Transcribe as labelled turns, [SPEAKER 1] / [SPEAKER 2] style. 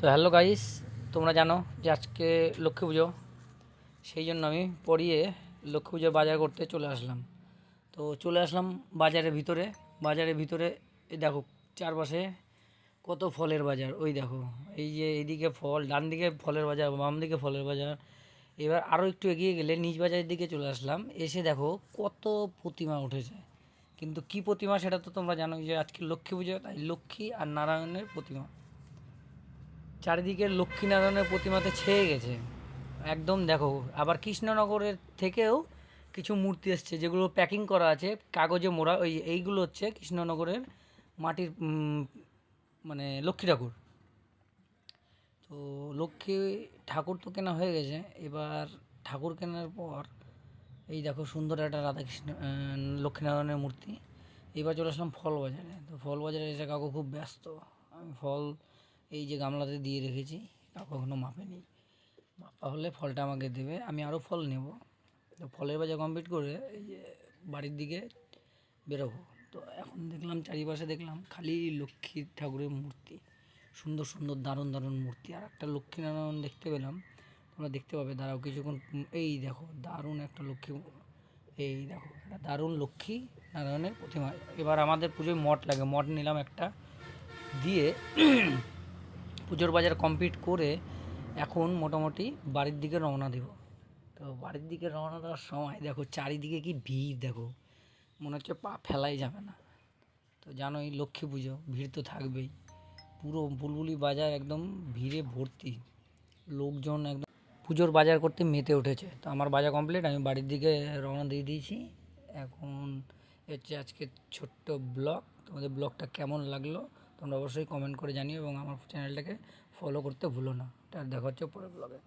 [SPEAKER 1] তো hello guys, তোমরা জানো যে আজকে লক্ষ্মী পুজো। সেই জন্য আমি পড়িয়ে লক্ষ্মী পুজোর বাজার করতে চলে আসলাম। তো চলে আসলাম বাজারের ভিতরে। বাজারের ভিতরে দেখো, চারপাশে কত ফলের বাজার। ওই দেখো, এই যে এইদিকে ফল, ডান দিকে ফলের বাজার, বাম দিকে ফলের বাজার। এবার আরও একটু এগিয়ে গেলে নিজ বাজারের দিকে চলে আসলাম। এসে দেখো কত প্রতিমা উঠেছে। কিন্তু কি প্রতিমা সেটা তো তোমরা জানো যে আজকে লক্ষ্মী পুজো, তাই লক্ষ্মী আর নারায়ণের প্রতিমা। চারিদিকে লক্ষ্মীনারায়ণের প্রতিমাতে ছেয়ে গেছে। একদম দেখো, আবার কৃষ্ণনগরের থেকেও কিছু মূর্তি এসছে, যেগুলো প্যাকিং করা আছে, কাগজে মোড়া, ওই এইগুলো হচ্ছে কৃষ্ণনগরের মাটির মানে লক্ষ্মী ঠাকুর। তো লক্ষ্মী ঠাকুর তো কেনা হয়ে গেছে, এবার ঠাকুর কেনার পর এই দেখো সুন্দর একটা রাধাকৃষ্ণ লক্ষ্মীনারায়ণের মূর্তি। এবার চলে আসলাম ফল বাজারে। তো ফল বাজারে এসে কাকু খুব ব্যস্ত। আমি ফল এই যে গামলাতে দিয়ে রেখেছি কাকু এখনও মাপেনি। মাপা হলে ফলটা আমাকে দেবে, আমি আরও ফল নেব। তো ফলের বাজার কমপ্লিট করে এই যে বাড়ির দিকে বেরোবো। তো এখন দেখলাম, চারিপাশে দেখলাম খালি লক্ষ্মী ঠাকুরের মূর্তি। সুন্দর সুন্দর দারুণ দারুণ মূর্তি। আর একটা লক্ষ্মীনারায়ণ দেখতে পেলাম, তোমরা দেখতে পাবে। দাঁড়াও, কিছুক্ষণ, এই দেখো, দারুণ একটা লক্ষ্মী, এই দেখো, একটা দারুণ লক্ষ্মী নারায়ণের প্রতিমা। এবার আমাদের পুজোয় মঠ লাগে। মঠ নিলাম একটা, দিয়ে পুজোর বাজার কমপ্লিট করে এখন মোটামুটি বাড়ির দিকে রওনা দেব। তো বাড়ির দিকে রওনা দেওয়ার সময় দেখো চারিদিকে কি ভিড় দেখো। মনে হচ্ছে পা ফেলাই যাবে না। তো জানোই লক্ষ্মী পুজো, ভিড় তো থাকবেই। পুরো বুলবুলি বাজার একদম ভিড়ে ভর্তি। লোকজন একদম পুজোর বাজার করতে মেতে উঠেছে। তো আমার বাজার কমপ্লিট আমি বাড়ির দিকে রওনা দিয়ে দিয়েছি। এখন হচ্ছে আজকে ছোট্ট ব্লগ তোমাদের ব্লগটা কেমন লাগল? তোমরা অবশ্যই কমেন্ট করে জানিও এবং আমার চ্যানেলটাকে ফলো করতে ভুলো না। এটা দেখা হচ্ছে পরের ব্লগে